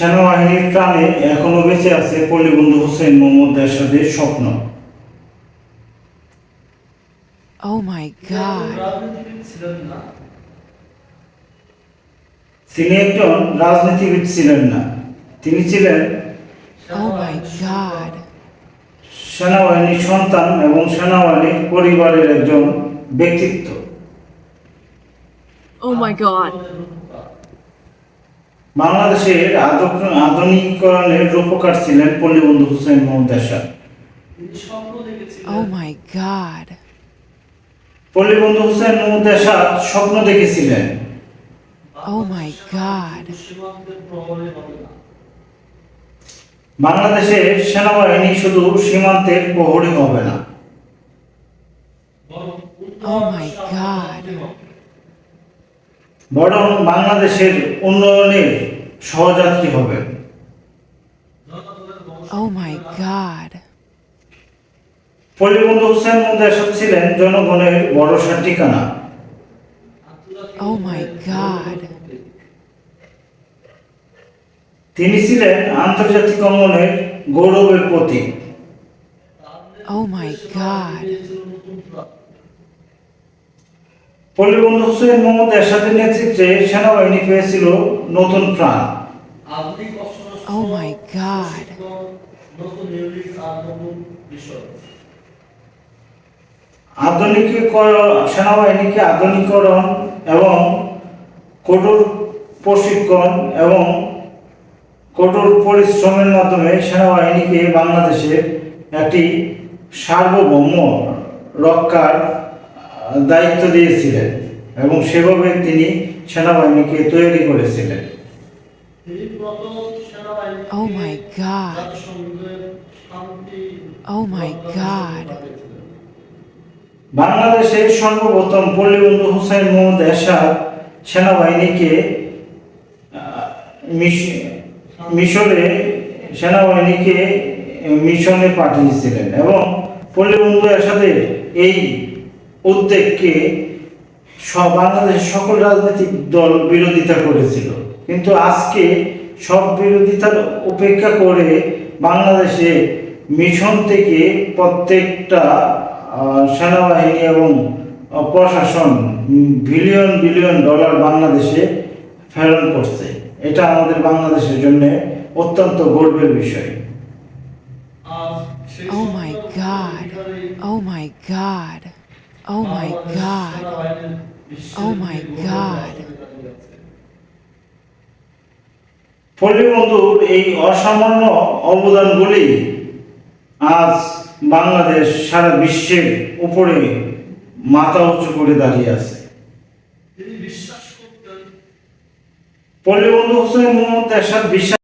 সেনাবাহিনীর প্রাণে এখনও বেঁচে আছে পল্লীবন্ধু হোসেন মোহাম্মদ এরশাদের স্বপ্ন Oh তিনি একজন রাজনীতিবিদ ছিলেন না তিনি ছিলেন Oh. সেনাবাহিনীর সন্তান এবং সেনাবাহিনীর পরিবারের একজন ব্যক্তিত্ব Oh. বাংলাদেশের আধুনিকরণের রূপকার ছিলেন পল্লীবন্ধু হোসেন মোহাম্মদ এরশাদ তিনি স্বপ্ন দেখেছিলেন। Oh my god. Pallibandhu Hossain Mohammad এরশাদ স্বপ্ন দেখেছিলেন। প্রহরে হবে না। বাংলাদেশের সেনাবাহিনী শুধু সীমান্তের প্রহরী হবে না। বরং Oh my বরং বাংলাদেশের উন্নয়নের সহযাত্রী হবে Oh my god. Pallibandhu Hossain এরশাদ ছিলেন জনগণের ভরসার ঠিকানা Oh my God. তিনি ছিলেন আন্তর্জাতিক অঙ্গনের গৌরবের প্রতীক Oh my God. Pallibandhu Hossain Mohammad এরশাদের নেতৃত্বে সেনাবাহিনী পেয়েছিল নতুন প্রাণ। আধুনিক Oh my God. আধুনিকীকরণ সেনাবাহিনীকে আধুনিকরণ এবং কঠোর প্রশিক্ষণ এবং কঠোর পরিশ্রমের মাধ্যমে সেনাবাহিনীকে বাংলাদেশের একটি সার্বভৌম রক্ষার দায়িত্ব দিয়েছিলেন এবং সেভাবে তিনি সেনাবাহিনীকে তৈরি করেছিলেন সেনাবাহিনী Oh my God. Oh my God. বাংলাদেশের সর্বপ্রথম পল্লীবন্ধু হুসাইন মোহাম্মদ এরশাদ সেনাবাহিনীকে মিশরে সেনাবাহিনীকে মিশনে পাঠিয়েছিলেন এবং পল্লীবন্ধু এরশাদের এই উদ্যোগকে সব বাংলাদেশের সকল রাজনৈতিক দল বিরোধিতা করেছিল কিন্তু আজকে সব বিরোধিতার উপেক্ষা করে বাংলাদেশে মিশন থেকে প্রত্যেকটা সেনাবাহিনী এবং প্রশাসন বিলিয়ন বিলিয়ন ডলার বাংলাদেশে প্রেরণ করছে এটা আমাদের বাংলাদেশের জন্য অত্যন্ত গর্বের বিষয় Oh my God. Oh my god. Oh my god. Oh my God. পল্লীবন্ধুর এই অসামান্য অবদানগুলি আজ বাংলাদেশ সারা বিশ্বের উপরে মাথা উঁচু করে দাঁড়িয়ে আছে পল্লীবন্ধু হোসেন মোহাম্মদ এরশাদ বিশ্বাস